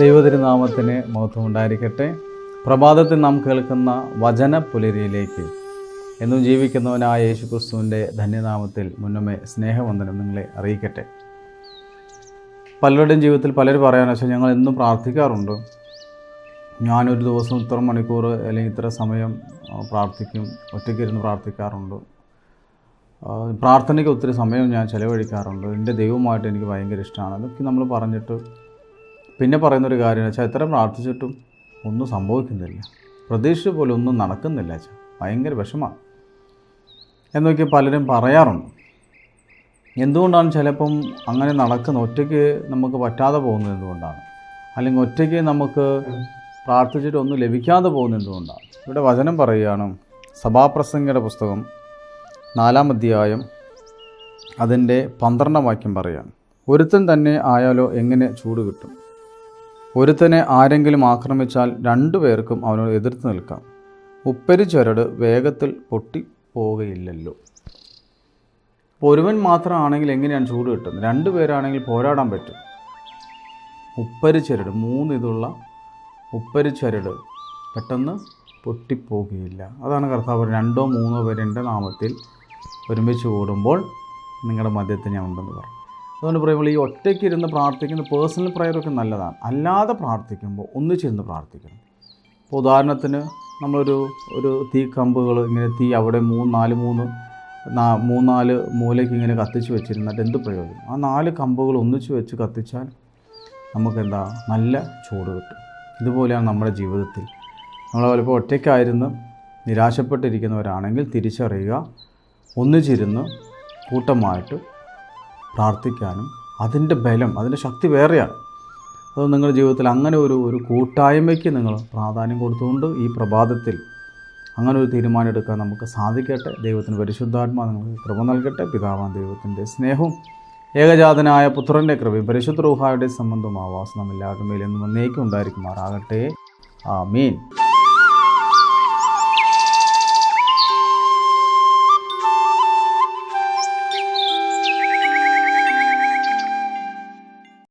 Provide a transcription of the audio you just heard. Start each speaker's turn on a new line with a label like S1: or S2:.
S1: ദൈവതിരുനാമത്തിന് മഹത്വമുണ്ടായിരിക്കട്ടെ. പ്രഭാതത്തിൽ നാം കേൾക്കുന്ന വചന പുലരിയിലേക്ക് എന്നും ജീവിക്കുന്നവനായ യേശു ക്രിസ്തുവിന്റെ ധന്യനാമത്തിൽ മുന്നമേ സ്നേഹവന്ദനം നിങ്ങളെ അറിയിക്കട്ടെ. പലരുടെയും ജീവിതത്തിൽ പലരും പറയാന്ന് വെച്ചാൽ ഞങ്ങൾ എന്നും പ്രാർത്ഥിക്കാറുണ്ട്. ഞാനൊരു ദിവസം ഇത്ര മണിക്കൂർ അല്ലെങ്കിൽ ഇത്ര സമയം പ്രാർത്ഥിക്കും ഒറ്റയ്ക്കിരുന്ന് പ്രാർത്ഥിക്കാറുണ്ട്. പ്രാർത്ഥനയ്ക്ക് ഒത്തിരി സമയം ഞാൻ ചിലവഴിക്കാറുണ്ട്. എന്റെ ദൈവമായിട്ട് എനിക്ക് ഭയങ്കര ഇഷ്ടമാണ്. അതൊക്കെ നമ്മൾ പറഞ്ഞിട്ട് പിന്നെ പറയുന്നൊരു കാര്യം വെച്ചാൽ എത്ര പ്രാർത്ഥിച്ചിട്ടും ഒന്നും സംഭവിക്കുന്നില്ല. പ്രതീക്ഷ പോലെ ഒന്നും നടക്കുന്നില്ല അച്ഛാ. ഭയങ്കര വിഷമമാണ് എന്നൊക്കെ പലരും പറയാറുണ്ട്. എന്തുകൊണ്ടാണ് ചിലപ്പം അങ്ങനെ നടക്കുന്ന ഒറ്റയ്ക്ക് നമുക്ക് പറ്റാതെ പോകുന്നത് എന്തുകൊണ്ടാണ്? അല്ലെങ്കിൽ ഒറ്റയ്ക്ക് നമുക്ക് പ്രാർത്ഥിച്ചിട്ട് ഒന്നും ലഭിക്കാതെ പോകുന്നത് എന്തുകൊണ്ടാണ്? ഇവിടെ വചനം പറയുകയാണ് സഭാപ്രസംഗയുടെ പുസ്തകം നാലാം അധ്യായം അതിന്റെ പന്ത്രണ്ടാം വാക്യം പറയുകയാണ്. ഒരുത്തൻ തന്നെ ആയാലോ എങ്ങനെ ചൂട് കിട്ടും? ഒരുത്തനെ ആരെങ്കിലും ആക്രമിച്ചാൽ രണ്ടു പേർക്കും അവനോട് എതിർത്ത് നിൽക്കാം. ഉപ്പരി ചരട് വേഗത്തിൽ പൊട്ടിപ്പോവുകയില്ലല്ലോ ഒരുവൻ മാത്രമാണെങ്കിൽ എങ്ങനെയാണ് ചൂട് കിട്ടുന്നത്? രണ്ട് പേരാണെങ്കിൽ പോരാടാൻ പറ്റും. ഉപ്പരി ചരട് മൂന്ന് ഇതുള്ള ഉപ്പരി ചരട് പെട്ടെന്ന് പൊട്ടിപ്പോകുകയില്ല അതാണ് കർത്താവ്. രണ്ടോ മൂന്നോ പേരെ നാമത്തിൽ ഒരുമിച്ച് കൂടുമ്പോൾ നിങ്ങളുടെ മദ്യത്തിന് ഞാൻ ഉണ്ടെന്ന് പറഞ്ഞു. അതുകൊണ്ട് പറയുമ്പോൾ ഈ ഒറ്റയ്ക്ക് ഇരുന്ന് പ്രാർത്ഥിക്കുന്ന പേഴ്സണൽ പ്രയറൊക്കെ നല്ലതാണ്. അല്ലാതെ പ്രാർത്ഥിക്കുമ്പോൾ ഒന്നിച്ചിരുന്ന് പ്രാർത്ഥിക്കണം. ഇപ്പോൾ ഉദാഹരണത്തിന് നമ്മളൊരു ഒരു തീ കമ്പുകൾ ഇങ്ങനെ തീ അവിടെ മൂന്ന് നാല് മൂന്ന് മൂന്നാൽ മൂലയ്ക്ക് ഇങ്ങനെ കത്തിച്ച് വെച്ചിരുന്നിട്ട് എന്ത് പ്രയോജനം? ആ നാല് കമ്പുകൾ ഒന്നിച്ച് വെച്ച് കത്തിച്ചാൽ നമുക്കെന്താ? നല്ല ചൂട് കിട്ടും. ഇതുപോലെയാണ് നമ്മുടെ ജീവിതത്തിൽ. നമ്മൾ ചിലപ്പോൾ ഒറ്റയ്ക്കായിരുന്നു നിരാശപ്പെട്ടിരിക്കുന്നവരാണെങ്കിൽ തിരിച്ചറിയുക ഒന്നിച്ചിരുന്ന് കൂട്ടമായിട്ട് പ്രാർത്ഥിക്കാനും അതിന്റെ ബലം അതിന്റെ ശക്തി വേറെയാണ്. അത് നിങ്ങളുടെ ജീവിതത്തിൽ അങ്ങനെ ഒരു ഒരു കൂട്ടായ്മയ്ക്ക് നിങ്ങൾ പ്രാധാന്യം കൊടുത്തുകൊണ്ട് ഈ പ്രഭാതത്തിൽ അങ്ങനെ ഒരു തീരുമാനം എടുക്കാൻ നമുക്ക് സാധിക്കട്ടെ. ദൈവത്തിന് പരിശുദ്ധാത്മാ നിങ്ങൾക്ക് കൃപ നൽകട്ടെ. പിതാവാൻ ദൈവത്തിന്റെ സ്നേഹവും ഏകജാതനായ പുത്രന്റെ കൃപയും പരിശുദ്ധ റൂഹായുടെ സംബന്ധവും ആവാസം എല്ലാവരുടെ മേലും എന്നും എന്നേക്കും ഉണ്ടായിരിക്കുമാറാകട്ടെ. ആ മീൻ